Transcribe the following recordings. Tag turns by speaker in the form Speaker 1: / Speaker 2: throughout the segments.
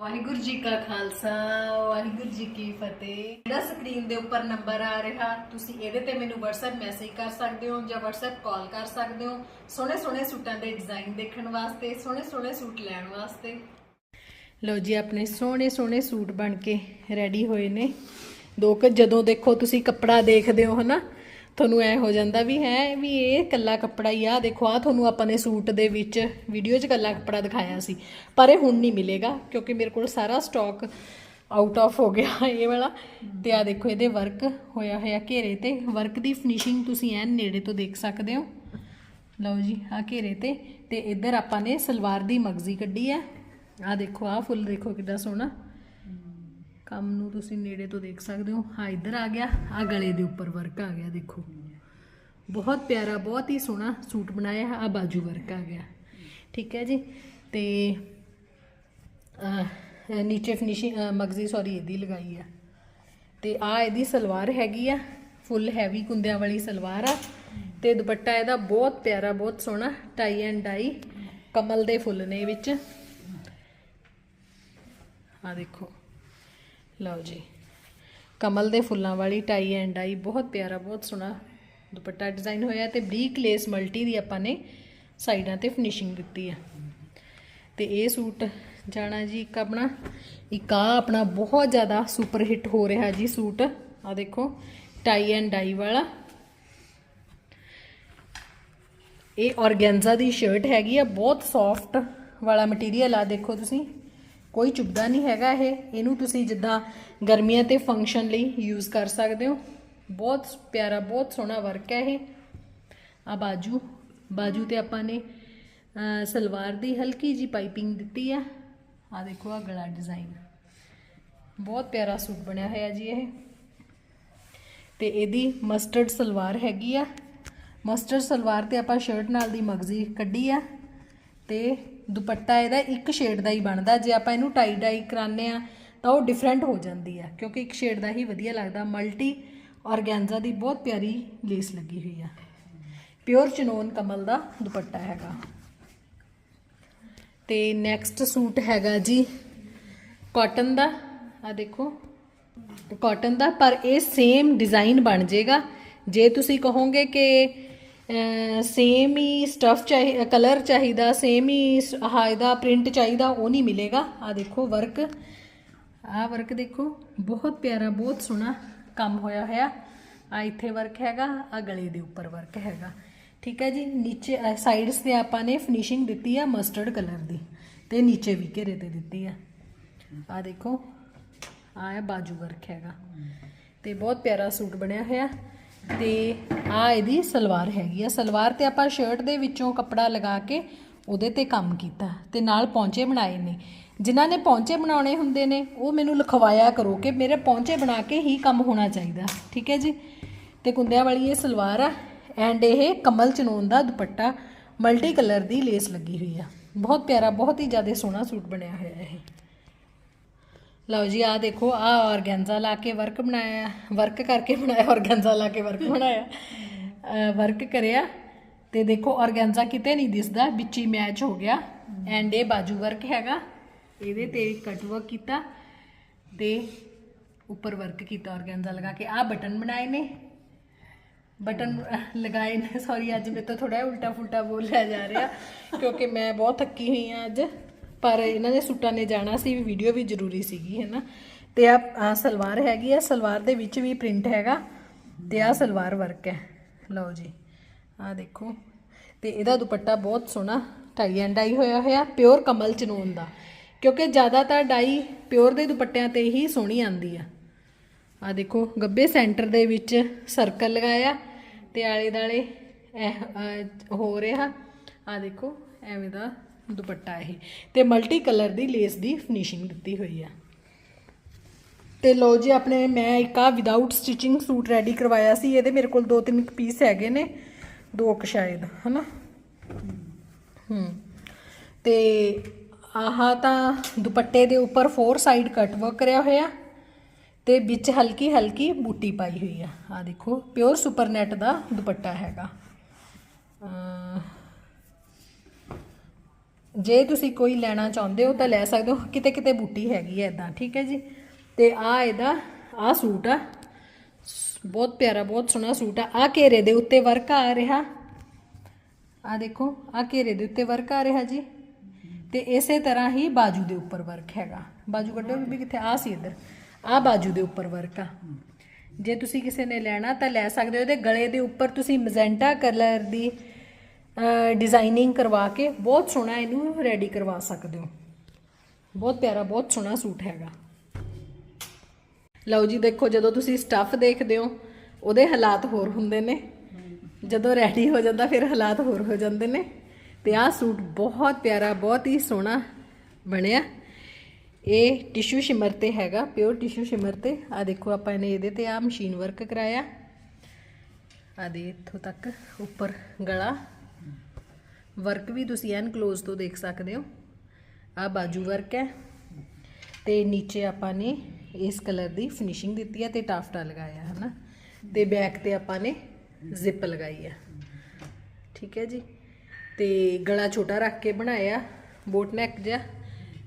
Speaker 1: ਵਾਹਿਗੁਰੂ ਜੀ ਕਾ ਖਾਲਸਾ, ਵਾਹਿਗੁਰੂ ਜੀ ਕੀ ਫਤਿਹ। ਜਿਹੜਾ ਸਕਰੀਨ ਦੇ ਉੱਪਰ ਨੰਬਰ ਆ ਰਿਹਾ, ਤੁਸੀਂ ਇਹਦੇ ਤੇ ਮੈਨੂੰ WhatsApp ਮੈਸੇਜ ਕਰ ਸਕਦੇ ਹੋ ਜਾਂ WhatsApp ਕਾਲ ਕਰ ਸਕਦੇ ਹੋ ਸੋਹਣੇ ਸੋਹਣੇ ਸੂਟਾਂ ਦੇ ਡਿਜ਼ਾਈਨ ਦੇਖਣ ਵਾਸਤੇ ਸੋਹਣੇ ਸੋਹਣੇ ਸੂਟ ਲੈਣ ਵਾਸਤੇ। ਲਓ ਜੀ, ਆਪਣੇ ਸੋਹਣੇ ਸੋਹਣੇ ਸੂਟ ਬਣ ਕੇ ਰੈਡੀ ਹੋਏ ਨੇ। ਦੋ ਕਿ, ਜਦੋਂ ਦੇਖੋ ਤੁਸੀਂ ਕੱਪੜਾ ਦੇਖਦੇ ਹੋ ਹਨਾ ਤੁਹਾਨੂੰ ਐ ਹੋ ਜਾਂਦਾ ਵੀ ਹੈ ਵੀ ਇਹ ਕੱਲਾ ਕੱਪੜਾ ਹੀ ਆ। ਦੇਖੋ ਆ ਤੁਹਾਨੂੰ ਆਪਾਂ ਨੇ ਸੂਟ ਦੇ ਵਿੱਚ ਵੀਡੀਓ 'ਚ ਕੱਲਾ ਕੱਪੜਾ ਦਿਖਾਇਆ ਸੀ। ਪਰ ਇਹ ਹੁਣ ਨਹੀਂ ਮਿਲੇਗਾ ਕਿਉਂਕਿ ਮੇਰੇ ਕੋਲ ਸਾਰਾ ਸਟਾਕ ਆਊਟ ਆਫ ਹੋ ਗਿਆ ਇਹ ਵਾਲਾ। ਤੇ ਆ ਦੇਖੋ, ਇਹਦੇ ਵਰਕ ਹੋਇਆ ਹੋਇਆ ਘੇਰੇ ਤੇ। ਵਰਕ ਦੀ ਫਿਨਿਸ਼ਿੰਗ ਤੁਸੀਂ ਐਨ ਨੇੜੇ ਤੋਂ ਦੇਖ ਸਕਦੇ ਹੋ। ਲਓ ਜੀ ਆ ਘੇਰੇ ਤੇ। ਤੇ ਇੱਧਰ ਆਪਾਂ ਨੇ ਸਲਵਾਰ ਦੀ ਮਗਜ਼ੀ ਕੱਢੀ ਆ ਆ ਦੇਖੋ ਆ ਫੁੱਲ ਦੇਖੋ ਕਿੱਡਾ ਸੋਹਣਾ। ਕੰਮ ਨੂੰ ਤੁਸੀਂ ਨੇੜੇ ਤੋਂ ਦੇਖ ਸਕਦੇ ਹੋ। ਹਾਂ, ਇੱਧਰ ਆ ਗਿਆ। ਆ ਗਲੇ ਦੇ ਉੱਪਰ ਵਰਕ ਆ ਗਿਆ, ਦੇਖੋ। ਬਹੁਤ ਪਿਆਰਾ, ਬਹੁਤ ਹੀ ਸੋਹਣਾ ਸੂਟ ਬਣਾਇਆ ਆ ਬਾਜੂ ਵਰਕ ਆ ਗਿਆ। ਠੀਕ ਹੈ ਜੀ? ਤੇ ਨੀਚੇ ਫਿਨਿਸ਼ਿੰਗ ਮਗਜ਼ੀ ਸੌਰੀ ਇਹਦੀ ਲਗਾਈ ਆ। ਤੇ ਆ ਇਹਦੀ ਸਲਵਾਰ ਹੈਗੀ ਆ ਫੁੱਲ ਹੈਵੀ ਕੁੰਦਿਆਂ ਵਾਲੀ ਸਲਵਾਰ ਆ। ਤੇ ਦੁਪੱਟਾ ਇਹਦਾ ਬਹੁਤ ਪਿਆਰਾ, ਬਹੁਤ ਸੋਹਣਾ ਟਾਈ ਐਂਡ ਡਾਈ ਕਮਲ ਦੇ ਫੁੱਲ ਨੇ ਵਿੱਚ। ਆ ਦੇਖੋ। ਲਓ ਜੀ। ਕਮਲ ਦੇ ਫੁੱਲਾਂ ਵਾਲੀ ਟਾਈ ਐਂਡ ਡਾਈ ਬਹੁਤ ਪਿਆਰਾ, ਬਹੁਤ ਸੋਹਣਾ ਦੁਪੱਟਾ ਡਿਜ਼ਾਈਨ ਹੋਇਆ ਤੇ ਬਰੀਕ ਲੇਸ ਮਲਟੀ ਦੀ ਆਪਾਂ ਨੇ ਸਾਈਡਾਂ ਤੇ ਫਿਨਿਸ਼ਿੰਗ ਦਿੱਤੀ ਆ। ਤੇ ਇਹ ਸੂਟ ਜਾਣਾ ਜੀ ਇੱਕ ਆਪਣਾ, ਇੱਕ ਆ ਆਪਣਾ ਬਹੁਤ ਜ਼ਿਆਦਾ ਸੁਪਰ ਹਿੱਟ ਹੋ ਰਿਹਾ ਜੀ ਸੂਟ। ਆ ਦੇਖੋ ਟਾਈ ਐਂਡ ਡਾਈ ਵਾਲਾ। ਇਹ ਔਰਗੈਂਜ਼ਾ ਦੀ ਸ਼ਰਟ ਹੈਗੀ ਆ, ਬਹੁਤ ਸੌਫਟ ਵਾਲਾ ਮਟੀਰੀਅਲ ਆ, ਦੇਖੋ ਤੁਸੀਂ। ਕੋਈ ਚੁੱਭਦਾ ਨਹੀਂ ਹੈਗਾ ਇਹ। ਇਹਨੂੰ ਤੁਸੀਂ ਜਿੱਦਾਂ ਗਰਮੀਆਂ ਤੇ ਫੰਕਸ਼ਨ ਲਈ ਯੂਜ਼ ਕਰ ਸਕਦੇ ਹੋ। ਬਹੁਤ ਪਿਆਰਾ, ਬਹੁਤ ਸੋਹਣਾ ਵਰਕ ਹੈ ਇਹ। ਆ ਬਾਜੂ ਬਾਜੂ ਤੇ ਆਪਾਂ ਨੇ ਸਲਵਾਰ ਦੀ ਹਲਕੀ ਜੀ ਪਾਈਪਿੰਗ ਦਿੱਤੀ ਆ। ਆ ਦੇਖੋ ਆ ਗਲਾ ਡਿਜ਼ਾਈਨ ਬਹੁਤ ਪਿਆਰਾ ਸੂਟ ਬਣਿਆ ਹੋਇਆ ਜੀ ਇਹ। ਤੇ ਇਹਦੀ ਮਸਟਰਡ ਸਲਵਾਰ ਹੈਗੀ ਆ। ਮਸਟਰਡ ਸਲਵਾਰ ਤੇ ਆਪਾਂ ਸ਼ਰਟ ਨਾਲ ਦੀ ਮਗਜ਼ੀ ਕੱਢੀ ਆ। ਤੇ ਦੁਪੱਟਾ ਇਹਦਾ ਇੱਕ ਸ਼ੇਡ ਦਾ ਹੀ ਬਣਦਾ। ਜੇ ਆਪਾਂ ਇਹਨੂੰ ਟਾਈ ਡਾਈ ਕਰਾਉਂਦੇ ਆ ਤਾਂ ਉਹ ਡਿਫਰੈਂਟ ਹੋ ਜਾਂਦੀ ਆ ਕਿਉਂਕਿ ਇੱਕ ਸ਼ੇਡ ਦਾ ਹੀ ਵਧੀਆ ਲੱਗਦਾ। ਮਲਟੀ ਔਰਗੈਂਜ਼ਾ ਦੀ ਬਹੁਤ ਪਿਆਰੀ ਲੇਸ ਲੱਗੀ ਹੋਈ ਆ। ਪਿਓਰ ਚਨੋਨ ਕਮਲ ਦਾ ਦੁਪੱਟਾ ਹੈਗਾ। ਤੇ ਨੈਕਸਟ ਸੂਟ ਹੈਗਾ ਜੀ ਕਾਟਨ ਦਾ। ਆ ਦੇਖੋ ਕਾਟਨ ਦਾ, ਪਰ ਇਹ ਸੇਮ ਡਿਜ਼ਾਈਨ ਬਣ ਜਾਏਗਾ। ਜੇ ਤੁਸੀਂ ਕਹੋਗੇ ਕਿ ਸੇਮ ਹੀ ਸਟਫ ਚਾਹੀ ਕਲਰ ਚਾਹੀਦਾ ਸੇਮ ਹੀ ਸ- ਆਹ ਇਹਦਾ ਪ੍ਰਿੰਟ ਚਾਹੀਦਾ, ਉਹ ਨਹੀਂ ਮਿਲੇਗਾ। ਆ ਦੇਖੋ ਵਰਕ ਆ ਵਰਕ ਦੇਖੋ। ਬਹੁਤ ਪਿਆਰਾ, ਬਹੁਤ ਸੋਹਣਾ ਕੰਮ ਹੋਇਆ ਹੋਇਆ। ਆ ਇੱਥੇ ਵਰਕ ਹੈਗਾ ਆ ਗਲੇ ਦੇ ਉੱਪਰ ਵਰਕ ਹੈਗਾ। ਠੀਕ ਹੈ ਜੀ? ਨੀਚੇ ਸਾਈਡਸ ਤੇ ਆਪਾਂ ਨੇ ਫਿਨਿਸ਼ਿੰਗ ਦਿੱਤੀ ਆ ਮਸਟਰਡ ਕਲਰ ਦੀ। ਤੇ ਨੀਚੇ ਵੀ ਘੇਰੇ ਤੇ ਦਿੱਤੀ ਆ। ਆ ਦੇਖੋ। ਆ ਹੈ ਬਾਜੂ ਵਰਕ ਹੈਗਾ। ਤੇ ਬਹੁਤ ਪਿਆਰਾ ਸੂਟ ਬਣਿਆ ਹੋਇਆ। ਤੇ ਆ ਇਹਦੀ ਸਲਵਾਰ ਹੈਗੀ ਆ। ਸਲਵਾਰ ਤੇ ਆਪਾਂ ਸ਼ਰਟ ਦੇ ਵਿੱਚੋਂ ਕੱਪੜਾ ਲਗਾ ਕੇ ਉਹਦੇ ਤੇ ਕੰਮ ਕੀਤਾ ਤੇ ਨਾਲ ਪੌਂਚੇ ਬਣਾਏ ਨੇ। ਜਿਨ੍ਹਾਂ ਨੇ ਪੌਂਚੇ ਬਣਾਉਣੇ ਹੁੰਦੇ ਨੇ, ਉਹ ਮੈਨੂੰ ਲਿਖਵਾਇਆ ਕਰੋ ਕਿ ਮੇਰੇ ਪੌਂਚੇ ਬਣਾ ਕੇ ਹੀ ਕੰਮ ਹੋਣਾ ਚਾਹੀਦਾ। ਠੀਕ ਹੈ ਜੀ? ਤੇ ਕੁੰਦਿਆਂ ਵਾਲੀ ਇਹ ਸਲਵਾਰ ਆ ਐਂਡ ਇਹ ਕਮਲ ਚਨੂਨ ਦਾ ਦੁਪੱਟਾ ਮਲਟੀ ਕਲਰ ਦੀ ਲੇਸ ਲੱਗੀ ਹੋਈ ਆ। ਬਹੁਤ ਪਿਆਰਾ, ਬਹੁਤ ਹੀ ਜ਼ਿਆਦਾ ਸੋਹਣਾ ਸੂਟ ਬਣਿਆ ਹੋਇਆ ਇਹ। ਲਓ ਜੀ ਆ ਦੇਖੋ ਆ ਔਰਗੈਂਜ਼ਾ ਲਾ ਕੇ ਵਰਕ ਬਣਾਇਆ ਵਰਕ ਕਰਕੇ ਬਣਾਇਆ ਔਰਗੈਂਜ਼ਾ ਲਾ ਕੇ ਵਰਕ ਬਣਾਇਆ। ਵਰਕ ਕਰਿਆ ਤੇ ਦੇਖੋ ਔਰਗੈਂਜ਼ਾ ਕਿਤੇ ਨਹੀਂ ਦਿਸਦਾ, ਵਿੱਚ ਹੀ ਮੈਚ ਹੋ ਗਿਆ। ਐਂਡ ਇਹ ਬਾਜੂ ਵਰਕ ਹੈਗਾ। ਇਹਦੇ ਤੇ ਕਟ ਵਰਕ ਕੀਤਾ ਤੇ ਉੱਪਰ ਵਰਕ ਕੀਤਾ ਔਰਗੈਂਜ਼ਾ ਲਗਾ ਕੇ। ਆ ਬਟਨ ਬਣਾਏ ਨੇ। ਬਟਨ ਲਗਾਏ ਨੇ। ਸੌਰੀ ਅੱਜ ਮੇਰੇ ਤੋਂ ਥੋੜਾ ਉਲਟਾ ਫੁਲਟਾ ਬੋਲਿਆ ਜਾ ਰਿਹਾ, ਕਿਉਂਕਿ ਮੈਂ ਬਹੁਤ ਥੱਕੀ ਹੋਈ ਆ ਅੱਜ। ਪਰ ਇਹਨਾਂ ਦੇ ਸੂਟਾਂ ਨੇ ਜਾਣਾ ਸੀ, ਵੀ ਵੀਡੀਓ ਵੀ ਜ਼ਰੂਰੀ ਸੀਗੀ, ਹੈ ਨਾ? ਤੇ ਆ ਆਹ ਸਲਵਾਰ ਹੈਗੀ ਆ, ਸਲਵਾਰ ਦੇ ਵਿੱਚ ਵੀ ਪ੍ਰਿੰਟ ਹੈਗਾ ਤੇ ਆ ਸਲਵਾਰ ਵਰਕ ਹੈ। ਲਓ ਜੀ ਆ ਦੇਖੋ। ਤੇ ਇਹਦਾ ਦੁਪੱਟਾ ਬਹੁਤ ਸੋਹਣਾ ਟਾਈ ਐਂਡ ਡਾਈ ਹੋਇਆ ਹੋਇਆ ਪਿਓਰ ਕਮਲ ਚਨੂਨ ਦਾ। ਕਿਉਂਕਿ ਜ਼ਿਆਦਾਤਰ ਡਾਈ ਪਿਓਰ ਦੇ ਦੁਪੱਟਿਆਂ ਤੇ ਹੀ ਸੋਹਣੀ ਆਂਦੀ ਆ। ਆ ਦੇਖੋ, ਗੱਬੇ ਸੈਂਟਰ ਦੇ ਵਿੱਚ ਸਰਕਲ ਲਗਾਇਆ ਤੇ ਆਲੇ ਦਾਲੇ ਇਹ ਹੋ ਰਿਹਾ। ਆ ਦੇਖੋ, ਐਵੇਂ ਦਾ ਦੁਪੱਟਾ ਇਹ। ਤੇ ਮਲਟੀ ਕਲਰ ਦੀ ਲੇਸ ਦੀ ਫਿਨਿਸ਼ਿੰਗ ਦਿੱਤੀ ਹੋਈ ਆ। ਤੇ ਲੋ ਜੀ, ਆਪਣੇ ਮੈਂ ਇੱਕ ਆ ਵਿਦਆਊਟ ਸਟਿਚਿੰਗ ਸੂਟ ਰੈਡੀ ਕਰਵਾਇਆ ਸੀ। ਇਹਦੇ ਮੇਰੇ ਕੋਲ ਦੋ ਤਿੰਨ ਪੀਸ ਹੈਗੇ ਨੇ। ਦੋ ਕੁ ਸ਼ਾਇਦ, ਹਨਾ? ਹੂੰ। ਤੇ ਆਹ ਤਾਂ ਦੁਪੱਟੇ ਦੇ ਉੱਪਰ ਫੋਰ ਸਾਈਡ ਕਟ ਵਰਕ ਕਰਿਆ ਹੋਇਆ। ਤੇ ਵਿੱਚ ਹਲਕੀ ਹਲਕੀ ਬੂਟੀ ਪਾਈ ਹੋਈ ਆ। ਆ ਦੇਖੋ ਪਿਓਰ ਸੁਪਰ ਨੈਟ ਦਾ ਦੁਪੱਟਾ ਹੈਗਾ। ਜੇ ਤੁਸੀਂ ਕੋਈ ਲੈਣਾ ਚਾਹੁੰਦੇ ਹੋ ਤਾਂ ਲੈ ਸਕਦੇ ਹੋ। ਕਿਤੇ ਕਿਤੇ ਬੂਟੀ ਹੈਗੀ ਹੈ ਇਦਾਂ, ਠੀਕ ਹੈ ਜੀ? ਤੇ ਆ ਇਹਦਾ ਆ ਸੂਟ ਆ। ਸ- ਬਹੁਤ ਪਿਆਰਾ, ਬਹੁਤ ਸੋਹਣਾ ਸੂਟ ਆ। ਆ ਘੇਰੇ ਦੇ ਉੱਤੇ ਵਰਕ ਆ ਰਿਹਾ। ਆ ਦੇਖੋ ਆ ਘੇਰੇ ਦੇ ਉੱਤੇ ਵਰਕ ਆ ਰਿਹਾ ਜੀ। ਤੇ ਇਸੇ ਤਰ੍ਹਾਂ ਹੀ ਬਾਜੂ ਦੇ ਉੱਪਰ ਵਰਕ ਹੈਗਾ। ਬਾਜੂ ਕੱਢੋ ਵੀ ਕਿੱਥੇ? ਆ ਸੀ ਇੱਧਰ। ਆ ਬਾਜੂ ਦੇ ਉੱਪਰ ਵਰਕ ਆ। ਜੇ ਤੁਸੀਂ ਕਿਸੇ ਨੇ ਲੈਣਾ ਤਾਂ ਲੈ ਸਕਦੇ ਹੋ। ਇਹਦੇ ਗਲੇ ਦੇ ਉੱਪਰ ਤੁਸੀਂ ਮਜ਼ੈਂਟਾ ਕਲਰ ਦੀ ਡਿਜ਼ਾਈਨਿੰਗ ਕਰਵਾ ਕੇ ਬਹੁਤ ਸੋਹਣਾ ਇਹਨੂੰ ਰੈਡੀ ਕਰਵਾ ਸਕਦੇ ਹੋ। ਬਹੁਤ ਪਿਆਰਾ, ਬਹੁਤ ਸੋਹਣਾ ਸੂਟ ਹੈਗਾ। ਲਓ ਜੀ, ਦੇਖੋ, ਜਦੋਂ ਤੁਸੀਂ ਸਟੱਫ ਦੇਖਦੇ ਹੋ, ਉਹਦੇ ਹਾਲਾਤ ਹੋਰ ਹੁੰਦੇ ਨੇ। ਜਦੋਂ ਰੈਡੀ ਹੋ ਜਾਂਦਾ, ਫਿਰ ਹਾਲਾਤ ਹੋਰ ਹੋ ਜਾਂਦੇ ਨੇ। ਤੇ ਆਹ ਸੂਟ ਬਹੁਤ ਪਿਆਰਾ, ਬਹੁਤ ਹੀ ਸੋਹਣਾ ਬਣਿਆ। ਇਹ ਟਿਸ਼ੂ ਸ਼ਿਮਰ ਤੇ ਹੈਗਾ ਪਿਓਰ ਟਿਸ਼ੂ ਸ਼ਿਮਰ ਤੇ। ਆ ਦੇਖੋ, ਆਪਾਂ ਇਹਨੇ ਇਹਦੇ ਤੇ ਆ ਮਸ਼ੀਨ ਵਰਕ ਕਰਾਇਆ। ਆ ਦੇ ਇੱਥੋਂ ਤੱਕ, ਉੱਪਰ ਗਲਾ। ਵਰਕ ਵੀ ਤੁਸੀਂ ਐਨ ক্লোਜ਼ ਤੋਂ ਦੇਖ ਸਕਦੇ ਹੋ। ਆ ਬਾਜੂ ਵਰਕ ਹੈ ਤੇ ਨੀਚੇ ਆਪਾਂ ਨੇ ਇਸ ਕਲਰ ਦੀ ਫਿਨਿਸ਼ਿੰਗ ਦਿੱਤੀ ਹੈ ਤੇ ਟਾਫਟਾ ਲਗਾਇਆ ਹੈ ਨਾ ਤੇ ਬੈਕ ਤੇ ਆਪਾਂ ਨੇ ਜ਼ਿਪ ਲਗਾਈ ਹੈ। ਠੀਕ ਹੈ ਜੀ? ਤੇ ਗਲਾ ਛੋਟਾ ਰੱਖ ਕੇ ਬਣਾਇਆ ਬੋਟ ਨੈਕ ਜਿਹਾ।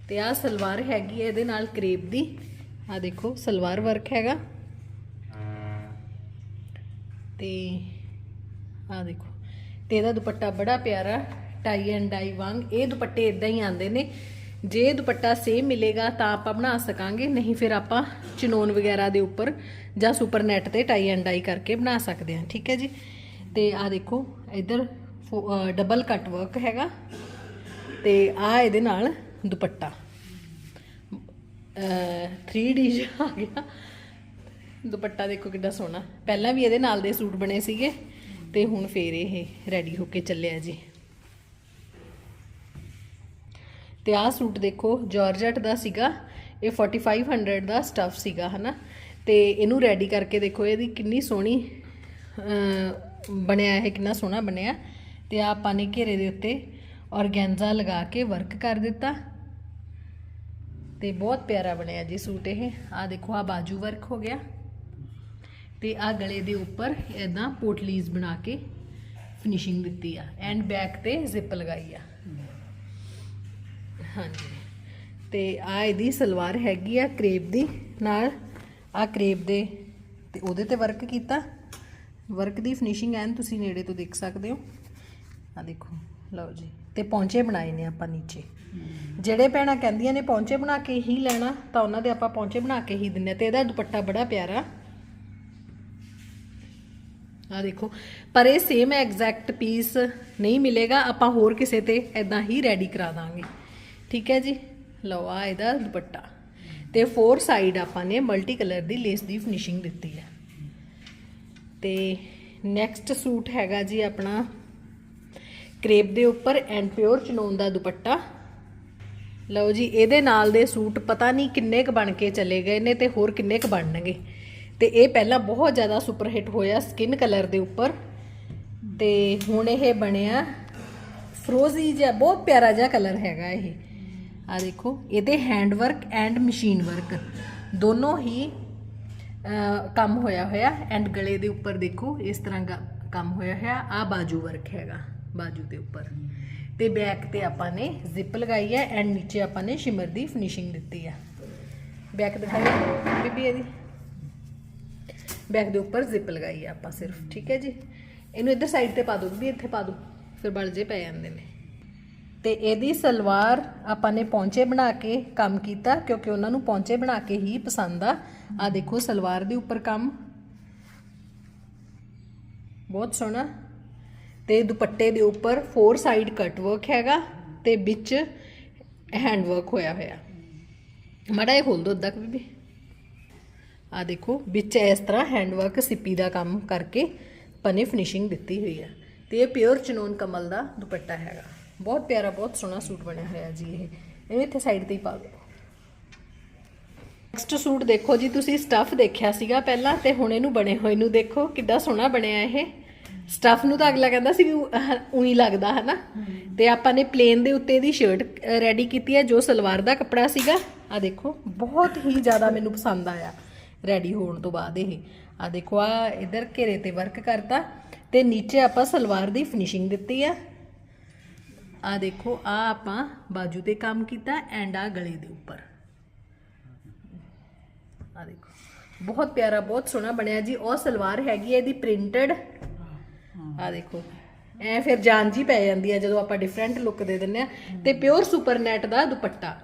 Speaker 1: ਤੇ ਆ ਸਲਵਾਰ ਹੈਗੀ ਹੈ ਇਹਦੇ ਨਾਲ ਕਰੇਪ ਦੀ। ਆ ਦੇਖੋ, ਸਲਵਾਰ ਵਰਕ ਹੈਗਾ। ਤੇ ਆ ਦੇਖੋ ਤੇ ਇਹਦਾ ਦੁਪੱਟਾ ਬੜਾ ਪਿਆਰਾ ਟਾਈ ਐਂਡ ਡਾਈ ਵਾਂਗ, ਇਹ ਦੁਪੱਟੇ ਇਦਾਂ ਹੀ ਆਉਂਦੇ ਨੇ। ਜੇ ਦੁਪੱਟਾ ਸੇਮ ਮਿਲੇਗਾ ਤਾਂ ਆਪਾਂ ਬਣਾ ਸਕਾਂਗੇ, ਨਹੀਂ ਫਿਰ ਆਪਾਂ ਚਨੋਨ ਵਗੈਰਾ ਦੇ ਉੱਪਰ ਜਾਂ ਸੁਪਰ ਨੈਟ ਤੇ ਟਾਈ ਐਂਡ ਡਾਈ ਕਰਕੇ ਬਣਾ ਸਕਦੇ ਹਾਂ, ਠੀਕ ਹੈ ਜੀ? ਤੇ ਆ ਦੇਖੋ, ਇਧਰ ਡਬਲ ਕੱਟ ਵਰਕ ਹੈਗਾ ਤੇ ਆ ਇਹਦੇ ਨਾਲ ਦੁਪੱਟਾ। ਅ 3D ਜਿਹਾ ਆ ਗਿਆ। ਦੁਪੱਟਾ ਦੇਖੋ ਕਿੱਡਾ ਸੋਹਣਾ। ਪਹਿਲਾਂ ਵੀ ਇਹਦੇ ਨਾਲ ਦੇ ਸੂਟ ਬਣੇ ਸੀਗੇ। ਤੇ ਹੁਣ ਫੇਰ ਇਹ ਰੈਡੀ ਹੋ ਕੇ ਚੱਲਿਆ ਜੀ। ਤੇ ਆਹ ਸੂਟ ਦੇਖੋ ਜਾਰਜਟ ਦਾ ਸੀਗਾ, ਇਹ 4500 ਦਾ ਸਟੱਫ ਸੀਗਾ, ਹਨਾ? ਤੇ ਇਹਨੂੰ ਰੈਡੀ ਕਰਕੇ ਦੇਖੋ, ਇਹਦੀ ਕਿੰਨੀ ਸੋਹਣੀ ਬਣਿਆ, ਇਹ ਕਿੰਨਾ ਸੋਹਣਾ ਬਣਿਆ। ਤੇ ਆਹ ਆਪਾਂ ਨੇ ਘੇਰੇ ਦੇ ਉੱਤੇ ਔਰਗੈਂਜ਼ਾ ਲਗਾ ਕੇ ਵਰਕ ਕਰ ਦਿੱਤਾ। ਤੇ ਬਹੁਤ ਪਿਆਰਾ ਬਣਿਆ ਜੀ ਸੂਟ ਇਹ। ਆ ਦੇਖੋ ਆ ਬਾਜੂ ਵਰਕ ਹੋ ਗਿਆ। ਤੇ ਆ ਗਲੇ ਦੇ ਉੱਪਰ ਇਦਾਂ ਪੋਟਲੀਜ਼ ਬਣਾ ਕੇ ਫਿਨਿਸ਼ਿੰਗ ਦਿੱਤੀ ਆ ਐਂਡ ਬੈਕ ਤੇ ਜ਼ਿਪ ਲਗਾਈ ਆ। ਹਾਂਜੀ। ਤੇ ਆ ਇਹਦੀ ਸਲਵਾਰ ਹੈਗੀ ਆ ਕਰੇਪ ਦੀ, ਨਾਲ ਆ ਕਰੇਪ ਦੇ ਤੇ ਉਹਦੇ ਤੇ ਵਰਕ ਕੀਤਾ। ਵਰਕ ਦੀ ਫਿਨਿਸ਼ਿੰਗ ਐਨ ਤੁਸੀਂ ਨੇੜੇ ਤੋਂ ਦੇਖ ਸਕਦੇ ਹੋ। ਆ ਦੇਖੋ, ਲਓ ਜੀ, ਤੇ ਪੌਂਚੇ ਬਣਾਏ ਨੇ ਆਪਾਂ ਨੀਚੇ। ਜਿਹੜੇ ਭੈਣਾਂ ਕਹਿੰਦੀਆਂ ਨੇ ਪੌਂਚੇ ਬਣਾ ਕੇ ਹੀ ਲੈਣਾ, ਤਾਂ ਉਹਨਾਂ ਦੇ ਆਪਾਂ ਪੌਂਚੇ ਬਣਾ ਕੇ ਹੀ ਦਿੰਨੇ ਆ ਤੇ ਇਹਦਾ ਦੁਪੱਟਾ ਬੜਾ ਪਿਆਰਾ। ਆ ਦੇਖੋ। ਪਰ ਇਹ ਸੇਮ ਐਗਜ਼ੈਕਟ ਪੀਸ ਨਹੀਂ ਮਿਲੇਗਾ, ਆਪਾਂ ਹੋਰ ਕਿਸੇ ਤੇ ਇਦਾਂ ਹੀ ਰੈਡੀ ਕਰਾ ਦਾਂਗੇ। ਠੀਕ ਹੈ ਜੀ? ਲਓ ਆ ਇਹਦਾ ਦੁਪੱਟਾ। ਤੇ ਫੋਰ ਸਾਈਡ ਆਪਾਂ ਨੇ ਮਲਟੀ ਕਲਰ ਦੀ ਲੇਸ ਦੀ ਫਿਨਿਸ਼ਿੰਗ ਦਿੱਤੀ ਹੈ। ਤੇ ਨੈਕਸਟ ਸੂਟ ਹੈਗਾ ਜੀ ਆਪਣਾ ਕਰੇਪ ਦੇ ਉੱਪਰ ਐਂਡ ਪਿਓਰ ਚਨੋਨ ਦਾ ਦੁਪੱਟਾ। ਲਓ ਜੀ, ਇਹਦੇ ਨਾਲ ਦੇ ਸੂਟ ਪਤਾ ਨਹੀਂ ਕਿੰਨੇ ਕ ਬਣ ਕੇ ਚਲੇ ਗਏ ਨੇ ਤੇ ਹੋਰ ਕਿੰਨੇ ਕ ਬਣਨਗੇ। ਤੇ ਇਹ ਪਹਿਲਾਂ ਬਹੁਤ ਜ਼ਿਆਦਾ ਸੁਪਰ ਹਿੱਟ ਹੋਇਆ ਸਕਿਨ ਕਲਰ ਦੇ ਉੱਪਰ। ਤੇ ਹੁਣ ਇਹ ਬਣਿਆ ਫਰੋਜ਼ੀ ਜਿਹਾ, ਬਹੁਤ ਪਿਆਰਾ ਜਿਹਾ ਕਲਰ ਹੈਗਾ ਇਹ। ਆ ਦੇਖੋ, ਇਹਦੇ hand work and machine work ਦੋਨੋਂ ਹੀ ਕੰਮ ਹੋਇਆ ਹੋਇਆ ਐਂਡ ਗਲੇ ਦੇ ਉੱਪਰ ਦੇਖੋ, ਇਸ ਤਰ੍ਹਾਂ ਗਾ- ਕੰਮ ਹੋਇਆ ਹੋਇਆ। ਆ ਬਾਜੂ ਵਰਕ ਹੈਗਾ, ਬਾਜੂ ਦੇ ਉੱਪਰ। ਤੇ ਬੈਕ ਤੇ ਆਪਾਂ ਨੇ ਜ਼ਿਪ ਲਗਾਈ ਹੈ ਐਂਡ ਨੀਚੇ ਆਪਾਂ ਨੇ ਸ਼ਿਮਰ ਦੀ ਫਿਨਿਸ਼ਿੰਗ ਦਿੱਤੀ ਆ। ਬੈਕ ਦਿਖਾਈ ਬੀਬੀ ਇਹਦੀ। ਬੈਕ ਦੇ ਉੱਪਰ ਜ਼ਿਪ ਲਗਾਈ ਆ ਆਪਾਂ ਸਿਰਫ, ਠੀਕ ਹੈ ਜੀ? ਇਹਨੂੰ ਇੱਧਰ ਸਾਈਡ ਤੇ ਪਾ ਦੋ ਵੀ ਇੱਥੇ ਪਾ ਦੋ। ਫਿਰ ਬਲ ਜੇ ਪੈ ਜਾਂਦੇ ਨੇ। ਤੇ ਇਹਦੀ ਸਲਵਾਰ ਆਪਾਂ ਨੇ ਪੌਂਚੇ ਬਣਾ ਕੇ ਕੰਮ ਕੀਤਾ, ਕਿਉਂਕਿ ਉਹਨਾਂ ਨੂੰ ਪੌਂਚੇ ਬਣਾ ਕੇ ਹੀ ਪਸੰਦ ਆ। ਆ ਦੇਖੋ, ਸਲਵਾਰ ਦੇ ਉੱਪਰ ਕੰਮ। ਬਹੁਤ ਸੋਹਣਾ। ਤੇ ਦੁਪੱਟੇ ਦੇ ਉੱਪਰ ਫੋਰ ਸਾਈਡ ਕਟ ਵਰਕ ਹੈਗਾ, ਤੇ ਵਿੱਚ ਹੈਂਡ ਵਰਕ ਹੋਇਆ ਹੋਇਆ। ਮੜਾ ਇਹ ਖੋਲ ਦੋ ਅੱਧਾ ਕੁ ਬੀਬੀ। ਆ ਦੇਖੋ, ਵਿੱਚ ਇਸ ਤਰ੍ਹਾਂ ਹੈਂਡ ਵਰਕ ਸਿੱਪੀ ਦਾ ਕੰਮ ਕਰਕੇ ਪਨੇ ਫਿਨਿਸ਼ਿੰਗ ਦਿੱਤੀ ਹੋਈ ਹੈ। ਤੇ ਇਹ ਪਿਓਰ ਚਨੋਨ ਕਮਲ ਦਾ ਦੁਪੱਟਾ ਹੈਗਾ। ਬਹੁਤ ਪਿਆਰਾ, ਬਹੁਤ ਸੋਹਣਾ ਸੂਟ ਬਣਿਆ ਹੋਇਆ ਜੀ ਇਹ। ਇਹਨੂੰ ਇੱਥੇ ਸਾਈਡ ਤੇ ਹੀ ਪਾ ਦਿਓ। ਨੈਕਸਟ ਸੂਟ ਦੇਖੋ ਜੀ, ਤੁਸੀਂ ਸਟੱਫ ਦੇਖਿਆ ਸੀਗਾ ਪਹਿਲਾਂ ਤੇ ਹੁਣ ਇਹਨੂੰ ਬਣੇ ਹੋਏ ਨੂੰ ਦੇਖੋ, ਕਿੱਡਾ ਸੋਹਣਾ ਬਣਿਆ ਇਹ। ਸਟੱਫ ਨੂੰ ਤਾਂ ਅਗਲਾ ਕਹਿੰਦਾ ਸੀ ਵੀ ਉਹੀ ਲੱਗਦਾ ਹੈ ਨਾ ਤੇ ਆਪਾਂ ਨੇ ਪਲੇਨ ਦੇ ਉੱਤੇ ਦੀ ਸ਼ਰਟ ਰੈਡੀ ਕੀਤੀ ਹੈ, ਜੋ ਸਲਵਾਰ ਦਾ ਕੱਪੜਾ ਸੀਗਾ। ਆ ਦੇਖੋ, ਬਹੁਤ ਹੀ ਜ਼ਿਆਦਾ ਮੈਨੂੰ ਪਸੰਦ ਆਇਆ। ਰੈਡੀ ਹੋਣ ਤੋਂ ਬਾਅਦ ਇਹ। ਆ ਦੇਖੋ ਆ ਇਧਰ ਘੇਰੇ ਤੇ ਵਰਕ ਕਰਤਾ ਤੇ ਨੀਚੇ ਆਪਾਂ ਸਲਵਾਰ ਦੀ ਫਿਨਿਸ਼ਿੰਗ ਦਿੱਤੀ ਆ। ਆ ਦੇਖੋ ਆ ਆਪਾਂ ਬਾਜੂ ਤੇ ਕੰਮ ਕੀਤਾ ਐਂਡ ਆ ਗਲੇ ਦੇ ਉੱਪਰ। ਆ ਦੇਖੋ, ਬਹੁਤ ਪਿਆਰਾ, ਬਹੁਤ ਸੋਹਣਾ ਬਣਿਆ ਜੀ। ਉਹ ਸਲਵਾਰ ਹੈਗੀ ਹੈ ਇਹਦੀ ਪ੍ਰਿੰਟਡ ਆ ਦੇਖੋ, ਐ ਫਿਰ ਜਾਨ ਜੀ ਪੈ ਜਾਂਦੀ ਹੈ ਜਦੋਂ ਆਪਾਂ ਡਿਫਰੈਂਟ ਲੁੱਕ ਦੇ ਦਿੰਨੇ ਆ। ਤੇ ਪਿਓਰ ਸੁਪਰ ਨੈਟ ਦਾ ਦੁਪੱਟਾ।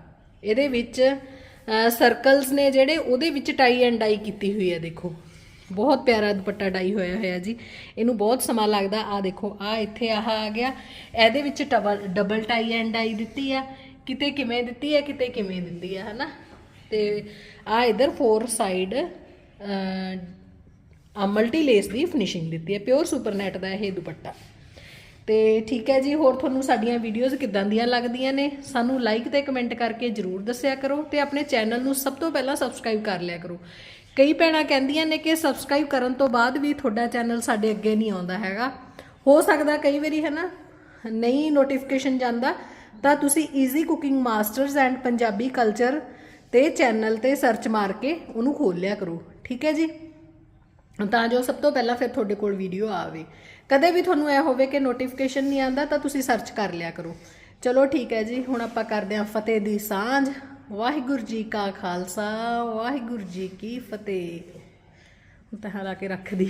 Speaker 1: ਇਹਦੇ ਵਿੱਚ ਸਰਕਲਸ ਨੇ ਜਿਹੜੇ ਉਹਦੇ ਵਿੱਚ ਟਾਈ ਐਂਡ ਡਾਈ ਕੀਤੀ ਹੋਈ ਹੈ, ਦੇਖੋ। ਬਹੁਤ ਪਿਆਰਾ ਦੁਪੱਟਾ ਡਾਈ ਹੋਇਆ ਹੋਇਆ ਜੀ। ਇਹਨੂੰ ਬਹੁਤ ਸਮਾਂ ਲੱਗਦਾ। ਆ ਦੇਖੋ ਆ ਇੱਥੇ ਆਹ ਆ ਗਿਆ। ਇਹਦੇ ਵਿੱਚ double double tie and dye ਦਿੱਤੀ ਆ ਕਿਤੇ ਕਿਵੇਂ ਦਿੱਤੀ ਹੈ, ਕਿਤੇ ਕਿਵੇਂ ਦਿੰਦੀ ਹੈ, ਹਨਾ? ਤੇ ਆ ਇਧਰ ਫੋਰ ਸਾਈਡ ਆ ਮਲਟੀ ਲੇਸ ਦੀ ਫਿਨਿਸ਼ਿੰਗ ਦਿੱਤੀ ਹੈ। ਪਿਓਰ ਸੁਪਰ ਨੈਟ ਦਾ ਇਹ ਦੁਪੱਟਾ। ਤੇ ਠੀਕ ਹੈ ਜੀ, ਹੋਰ ਤੁਹਾਨੂੰ ਸਾਡੀਆਂ ਵੀਡੀਓਜ਼ ਕਿੱਦਾਂ ਦੀਆਂ ਲੱਗਦੀਆਂ ਨੇ, ਸਾਨੂੰ ਲਾਈਕ ਤੇ ਕਮੈਂਟ ਕਰਕੇ ਜਰੂਰ ਦੱਸਿਆ ਕਰੋ ਤੇ ਆਪਣੇ ਚੈਨਲ ਨੂੰ ਸਭ ਤੋਂ ਪਹਿਲਾਂ ਸਬਸਕ੍ਰਾਈਬ ਕਰ ਲਿਆ ਕਰੋ। ਕਈ ਭੈਣਾਂ ਕਹਿੰਦੀਆਂ ਨੇ ਕਿ ਸਬਸਕ੍ਰਾਈਬ ਕਰਨ ਤੋਂ ਬਾਅਦ ਵੀ ਤੁਹਾਡਾ ਚੈਨਲ ਸਾਡੇ ਅੱਗੇ ਨਹੀਂ ਆਉਂਦਾ ਹੈਗਾ। ਹੋ ਸਕਦਾ ਕਈ ਵਾਰੀ ਹੈ ਨਾ, ਨਹੀਂ ਨੋਟੀਫਿਕੇਸ਼ਨ ਜਾਂਦਾ, ਤਾਂ ਤੁਸੀਂ easy cooking masters and Punjabi culture ਤੇ ਚੈਨਲ ਤੇ ਸਰਚ ਮਾਰ ਕੇ ਉਹਨੂੰ ਖੋਲ ਲਿਆ ਕਰੋ। ਠੀਕ ਹੈ ਜੀ? ਤਾਂ ਜੋ ਸਭ ਤੋਂ ਪਹਿਲਾਂ ਫਿਰ ਤੁਹਾਡੇ ਕੋਲ ਵੀਡੀਓ ਆਵੇ। ਕਦੇ ਵੀ ਤੁਹਾਨੂੰ ਇਹ ਹੋਵੇ ਕਿ ਨੋਟੀਫਿਕੇਸ਼ਨ ਨਹੀਂ ਆਂਦਾ ਤਾਂ ਤੁਸੀਂ ਸਰਚ ਕਰ ਲਿਆ ਕਰੋ। ਚਲੋ ਠੀਕ ਹੈ ਜੀ, ਹੁਣ ਆਪਾਂ ਕਰਦੇ ਹਾਂ ਫਤਿਹ ਦੀ ਸਾਂਝ। ਵਾਹਿਗੁਰੂ ਜੀ ਕਾ ਖਾਲਸਾ, ਵਾਹਿਗੁਰੂ ਜੀ ਕੀ ਫਤਿਹ। ਹੁਣ ਤਾਂ ਲਾ ਕੇ ਰੱਖ ਦੀ।